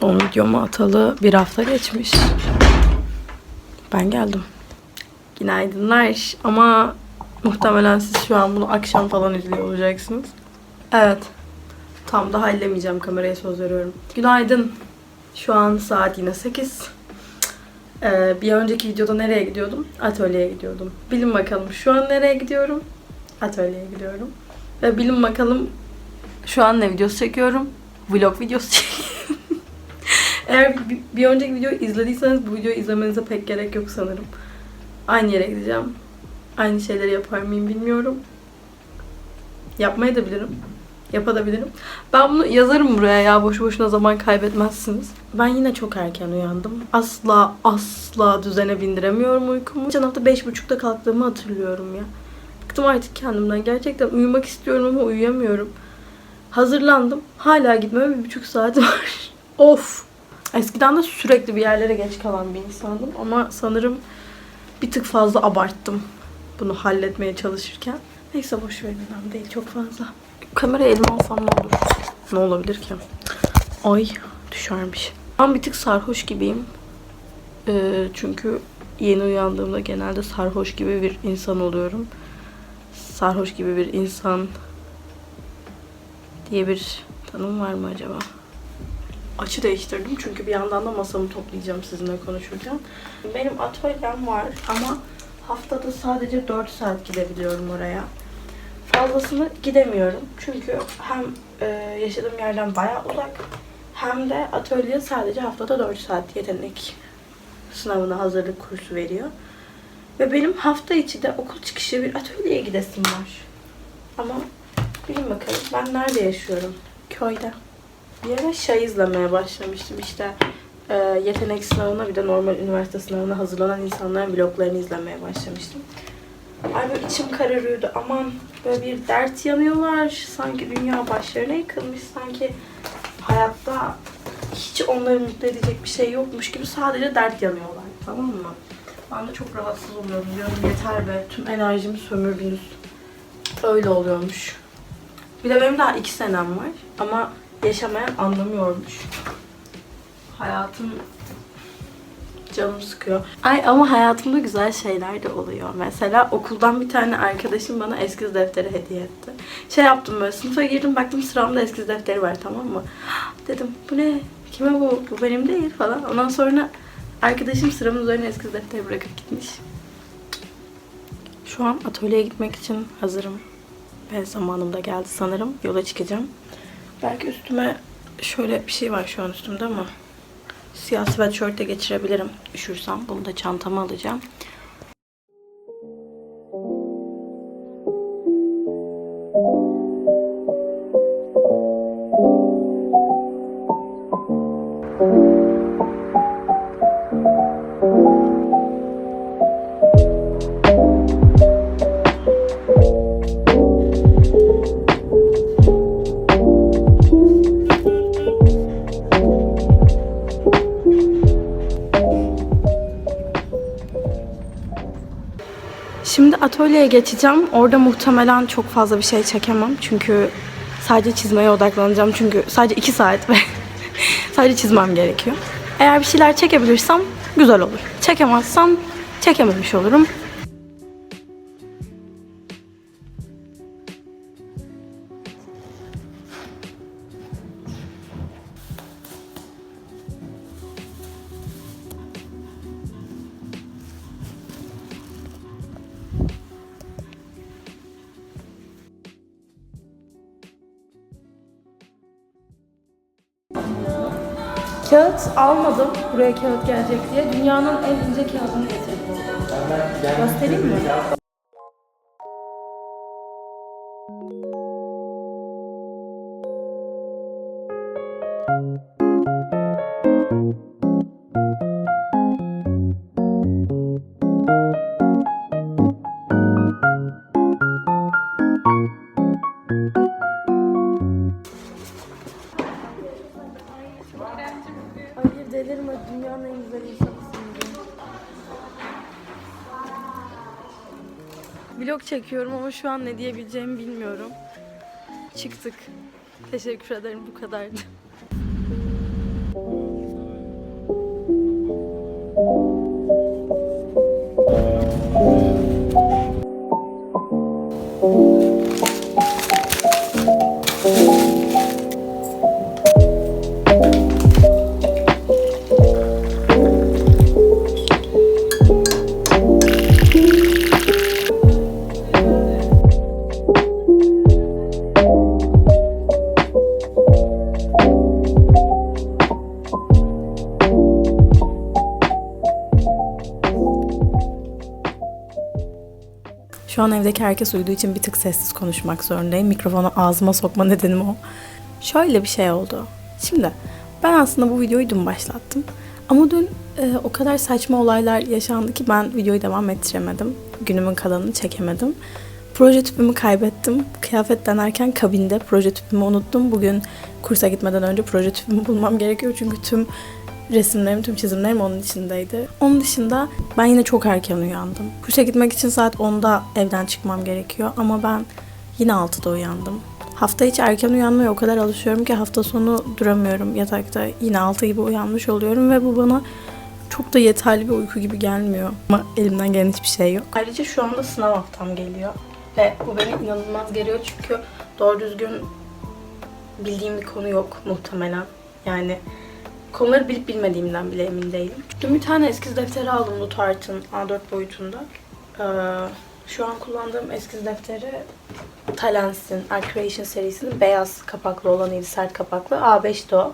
Son videomu atalı bir hafta geçmiş. Ben geldim. Günaydınlar ama muhtemelen siz şu an bunu akşam falan izliyor olacaksınız. Evet. Tam da hallemeyeceğim kameraya söz veriyorum. Günaydın. Şu an saat yine 8. Ee, bir önceki videoda nereye gidiyordum? Atölyeye gidiyordum. Bilin bakalım şu an nereye gidiyorum? Atölyeye gidiyorum. Ve bilin bakalım şu an ne videosu çekiyorum? Vlog videosu çekiyorum. Eğer bir, önceki videoyu izlediyseniz bu videoyu izlemenize pek gerek yok sanırım. Aynı yere gideceğim. Aynı şeyleri yapar mıyım bilmiyorum. Yapmayı da bilirim. Yapabilirim. Ben bunu yazarım buraya ya boşu boşuna zaman kaybetmezsiniz. Ben yine çok erken uyandım. Asla asla düzene bindiremiyorum uykumu. Geçen hafta beş buçukta kalktığımı hatırlıyorum ya. Bıktım artık kendimden. Gerçekten uyumak istiyorum ama uyuyamıyorum. Hazırlandım. Hala gitmeme bir buçuk saat var. of. Eskiden de sürekli bir yerlere geç kalan bir insandım. Ama sanırım bir tık fazla abarttım. Bunu halletmeye çalışırken. Neyse boş verin önemli değil çok fazla. Kamerayı elime alsam ne olur? Ne olabilir ki? Ay düşermiş. Ben bir tık sarhoş gibiyim. Ee, çünkü yeni uyandığımda genelde sarhoş gibi bir insan oluyorum. Sarhoş gibi bir insan diye bir tanım var mı acaba? Açı değiştirdim çünkü bir yandan da masamı toplayacağım sizinle konuşurken. Benim atölyem var ama haftada sadece 4 saat gidebiliyorum oraya. Fazlasını gidemiyorum çünkü hem e, yaşadığım yerden bayağı uzak hem de atölye sadece haftada 4 saat yetenek sınavına hazırlık kursu veriyor. Ve benim hafta içi de okul çıkışı bir atölyeye gidesim var. Ama bilin bakalım ben nerede yaşıyorum? Köyde. Bir ara şey izlemeye başlamıştım işte e, yetenek sınavına bir de normal üniversite sınavına hazırlanan insanların vloglarını izlemeye başlamıştım. Ay böyle içim kararıyordu. Aman böyle bir dert yanıyorlar. Sanki dünya başlarına yıkılmış. Sanki hayatta hiç onları mutlu edecek bir şey yokmuş gibi sadece dert yanıyorlar. Tamam mı? Ben de çok rahatsız oluyorum. Diyorum yeter be. Tüm enerjimi sömürdünüz. Öyle oluyormuş. Bir de benim daha iki senem var. Ama yaşamayan anlamıyormuş. Hayatım canım sıkıyor. Ay ama hayatımda güzel şeyler de oluyor. Mesela okuldan bir tane arkadaşım bana eskiz defteri hediye etti. Şey yaptım böyle sınıfa girdim baktım sıramda eskiz defteri var tamam mı? Dedim bu ne? Kime bu? Bu benim değil falan. Ondan sonra arkadaşım sıramın üzerine eskiz defteri bırakıp gitmiş. Şu an atölyeye gitmek için hazırım. Ve zamanım da geldi sanırım. Yola çıkacağım. Belki üstüme şöyle bir şey var şu an üstümde ama siyah sweatshirt de geçirebilirim üşürsem. Bunu da çantama alacağım. Atölyeye geçeceğim. Orada muhtemelen çok fazla bir şey çekemem. Çünkü sadece çizmeye odaklanacağım. Çünkü sadece 2 saat ve sadece çizmem gerekiyor. Eğer bir şeyler çekebilirsem güzel olur. Çekemezsem çekememiş olurum. Kağıt almadım buraya kağıt gelecek diye. Dünyanın en ince kağıdını getirdim. Göstereyim mi? Vlog çekiyorum ama şu an ne diyebileceğimi bilmiyorum. Çıktık. Teşekkür ederim bu kadardı. Şu an evdeki herkes uyuduğu için bir tık sessiz konuşmak zorundayım. Mikrofonu ağzıma sokma nedenim o. Şöyle bir şey oldu. Şimdi ben aslında bu videoyu dün başlattım. Ama dün e, o kadar saçma olaylar yaşandı ki ben videoyu devam ettiremedim. Günümün kalanını çekemedim. Proje tüpümü kaybettim. Kıyafet denerken kabinde proje tüpümü unuttum. Bugün kursa gitmeden önce proje tüpümü bulmam gerekiyor. Çünkü tüm resimlerim, tüm çizimlerim onun içindeydi. Onun dışında ben yine çok erken uyandım. Kursa gitmek için saat 10'da evden çıkmam gerekiyor. Ama ben yine 6'da uyandım. Hafta içi erken uyanmaya o kadar alışıyorum ki hafta sonu duramıyorum yatakta. Yine 6 gibi uyanmış oluyorum ve bu bana çok da yeterli bir uyku gibi gelmiyor. Ama elimden gelen hiçbir şey yok. Ayrıca şu anda sınav haftam geliyor. Ve bu beni inanılmaz geriyor çünkü doğru düzgün bildiğim bir konu yok muhtemelen. Yani konuları bilip bilmediğimden bile emin değilim. Dün bir tane eskiz defteri aldım Lutart'ın A4 boyutunda. Ee, şu an kullandığım eskiz defteri Talens'in Art Creation serisinin beyaz kapaklı olanıydı, sert kapaklı. A5'ti o.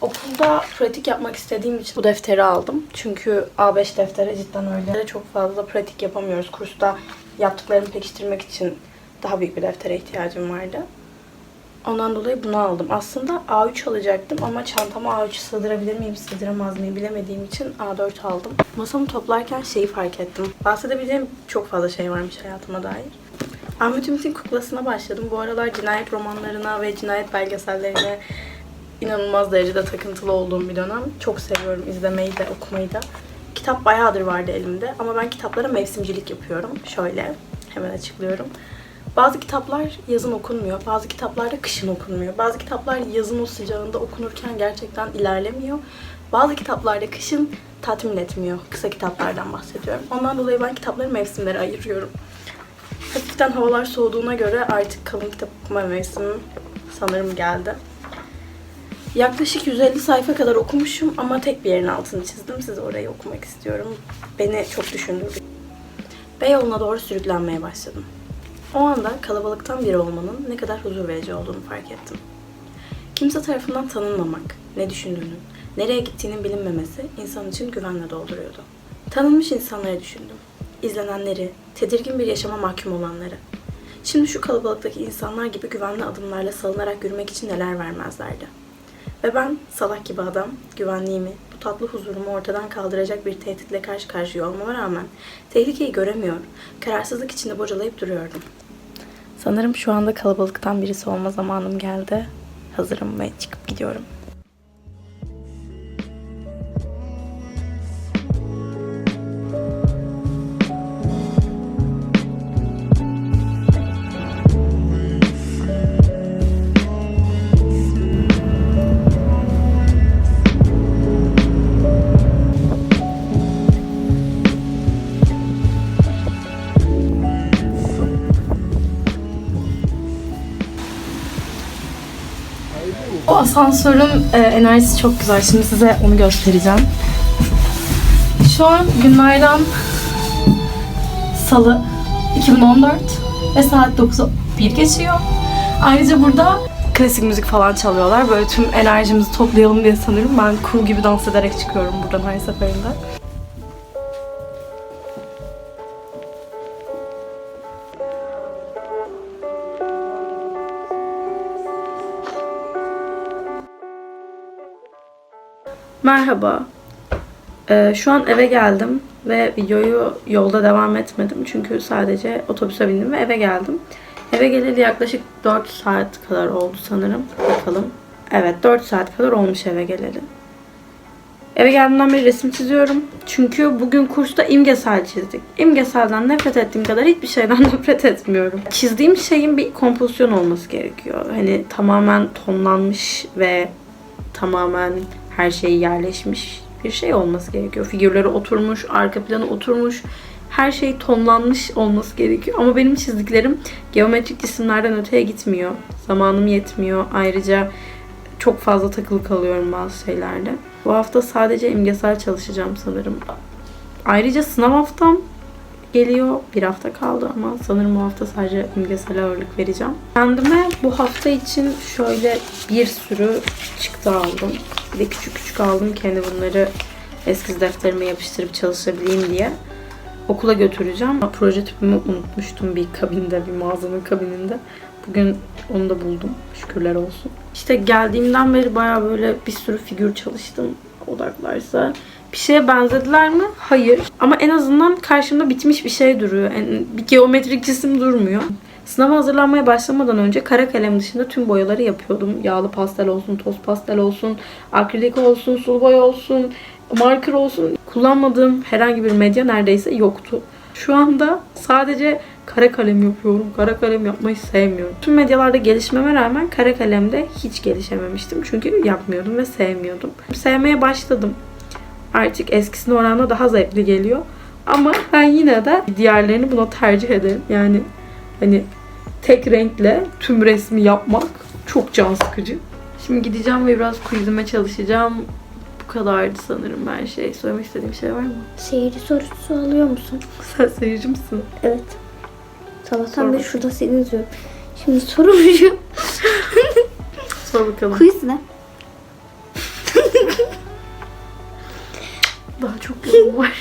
Okulda pratik yapmak istediğim için bu defteri aldım. Çünkü A5 defteri cidden öyle. Çok fazla pratik yapamıyoruz. Kursta yaptıklarımı pekiştirmek için daha büyük bir deftere ihtiyacım vardı. Ondan dolayı bunu aldım. Aslında A3 alacaktım ama çantama A3 sığdırabilir miyim, sığdıramaz mıyım bilemediğim için A4 aldım. Masamı toplarken şeyi fark ettim. Bahsedebileceğim çok fazla şey varmış hayatıma dair. Ahmet Ümit'in kuklasına başladım. Bu aralar cinayet romanlarına ve cinayet belgesellerine inanılmaz derecede takıntılı olduğum bir dönem. Çok seviyorum izlemeyi de okumayı da. Kitap bayağıdır vardı elimde ama ben kitaplara mevsimcilik yapıyorum. Şöyle hemen açıklıyorum. Bazı kitaplar yazın okunmuyor, bazı kitaplar da kışın okunmuyor. Bazı kitaplar yazın o sıcağında okunurken gerçekten ilerlemiyor. Bazı kitaplar da kışın tatmin etmiyor. Kısa kitaplardan bahsediyorum. Ondan dolayı ben kitapları mevsimlere ayırıyorum. Hafiften havalar soğuduğuna göre artık kalın kitap okuma mevsimim sanırım geldi. Yaklaşık 150 sayfa kadar okumuşum ama tek bir yerin altını çizdim. Size orayı okumak istiyorum. Beni çok düşündürdü. Beyoğlu'na doğru sürüklenmeye başladım. O anda kalabalıktan biri olmanın ne kadar huzur verici olduğunu fark ettim. Kimse tarafından tanınmamak, ne düşündüğünün, nereye gittiğinin bilinmemesi insan için güvenle dolduruyordu. Tanınmış insanları düşündüm. İzlenenleri, tedirgin bir yaşama mahkum olanları. Şimdi şu kalabalıktaki insanlar gibi güvenli adımlarla salınarak yürümek için neler vermezlerdi. Ve ben salak gibi adam, güvenliğimi, bu tatlı huzurumu ortadan kaldıracak bir tehditle karşı karşıya olmama rağmen tehlikeyi göremiyor, kararsızlık içinde bocalayıp duruyordum. Sanırım şu anda kalabalıktan birisi olma zamanım geldi. Hazırım ve çıkıp gidiyorum. O asansörün e, enerjisi çok güzel. Şimdi size onu göstereceğim. Şu an günlerden Salı 2014 ve saat 9'u 1 geçiyor. Ayrıca burada klasik müzik falan çalıyorlar. Böyle tüm enerjimizi toplayalım diye sanırım. Ben cool gibi dans ederek çıkıyorum buradan her seferinde. Merhaba. Ee, şu an eve geldim ve videoyu yolda devam etmedim. Çünkü sadece otobüse bindim ve eve geldim. Eve geleli yaklaşık 4 saat kadar oldu sanırım. Bakalım. Evet 4 saat kadar olmuş eve geleli. Eve geldiğimden beri resim çiziyorum. Çünkü bugün kursta imgesel çizdik. İmgeselden nefret ettiğim kadar hiçbir şeyden nefret etmiyorum. Çizdiğim şeyin bir kompozisyon olması gerekiyor. Hani tamamen tonlanmış ve tamamen her şey yerleşmiş bir şey olması gerekiyor. Figürleri oturmuş, arka planı oturmuş. Her şey tonlanmış olması gerekiyor. Ama benim çizdiklerim geometrik cisimlerden öteye gitmiyor. Zamanım yetmiyor. Ayrıca çok fazla takılı kalıyorum bazı şeylerde. Bu hafta sadece imgesel çalışacağım sanırım. Ayrıca sınav haftam geliyor. Bir hafta kaldı ama sanırım bu hafta sadece imgesel ağırlık vereceğim. Kendime bu hafta için şöyle bir sürü çıktı aldım. Bir de küçük küçük aldım kendi bunları eskiz defterime yapıştırıp çalışabileyim diye. okula götüreceğim. Proje tüpümü unutmuştum bir kabinde, bir mağazanın kabininde. Bugün onu da buldum. Şükürler olsun. İşte geldiğimden beri baya böyle bir sürü figür çalıştım odaklarsa. Bir şeye benzediler mi? Hayır. Ama en azından karşımda bitmiş bir şey duruyor. Yani bir geometrik cisim durmuyor. Sınava hazırlanmaya başlamadan önce kara kalem dışında tüm boyaları yapıyordum. Yağlı pastel olsun, toz pastel olsun, akrilik olsun, sulu boya olsun, marker olsun. Kullanmadığım herhangi bir medya neredeyse yoktu. Şu anda sadece kara kalem yapıyorum. Kara kalem yapmayı sevmiyorum. Tüm medyalarda gelişmeme rağmen kara kalemde hiç gelişememiştim. Çünkü yapmıyordum ve sevmiyordum. Sevmeye başladım. Artık eskisine oranla daha zevkli geliyor. Ama ben yine de diğerlerini buna tercih ederim. Yani hani tek renkle tüm resmi yapmak çok can sıkıcı. Şimdi gideceğim ve biraz quizime çalışacağım. Bu kadardı sanırım her şey. Söylemek istediğim bir şey var mı? Seyirci sorusu alıyor musun? Sen seyirci misin? Evet. Sabahtan beri şurada seni izliyorum. Şimdi sorum şu. Sor bakalım. Quiz ne? Daha çok yolum var.